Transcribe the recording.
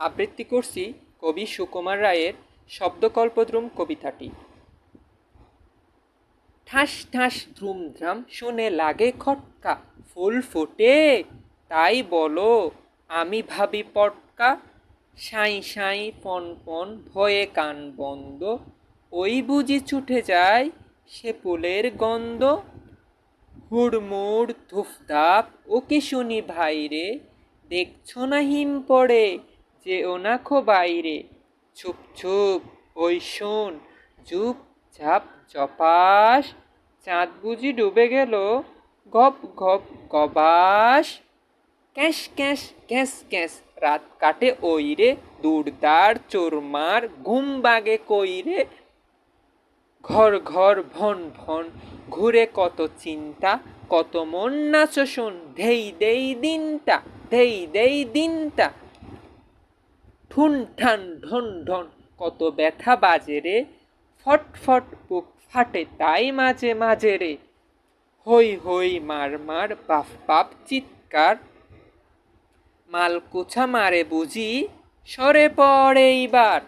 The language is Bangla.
আবৃত্তি করছি কবি সুকুমার রায়ের শব্দকল্পদ্রুম কবিতাটি। ঠাস ঠাস ধুমধাম শুনে লাগে খটকা, ফুল ফোটে, তাই বলো, আমি ভাবি পটকা। সাই সাই ফন ফন ভয়ে কান বন্ধ, ওই বুঝি ছুটে যায় সে ফুলের গন্ধ। হুড়মুড় ধুফধাপ ওকে শুনি ভাইরে, দেখছ না হিম পড়ে যে ওনাখো বাইরে ছুপ ছুপ ওই শোন জুপ ঝাপ জপাস। চাঁদ বুঝি ডুবে গেল, গপ গপ, গবাস। ক্যাশ ক্যাশ ক্যাশ ক্যাশ রাত কাটে ওই রে দুর্দার চোরমার ঘুম বাগে কইরে। ঘর ঘর, ভন ভন, ঘুরে কত চিন্তা, কত মন নাচো শোন, ধেই দেই দিনটা, ধেই দেই দিনটা। ঠুন ঠান ঢন ঢন, কত ব্যথা বাজে রে। ফটফট ফট বুক ফাটে তাই মাঝে মাঝে রে। হই হই, মার মার, বাপ বাপ, চিৎকার। মালকুছা মারে বুঝি, সরে পড়ে এইবার।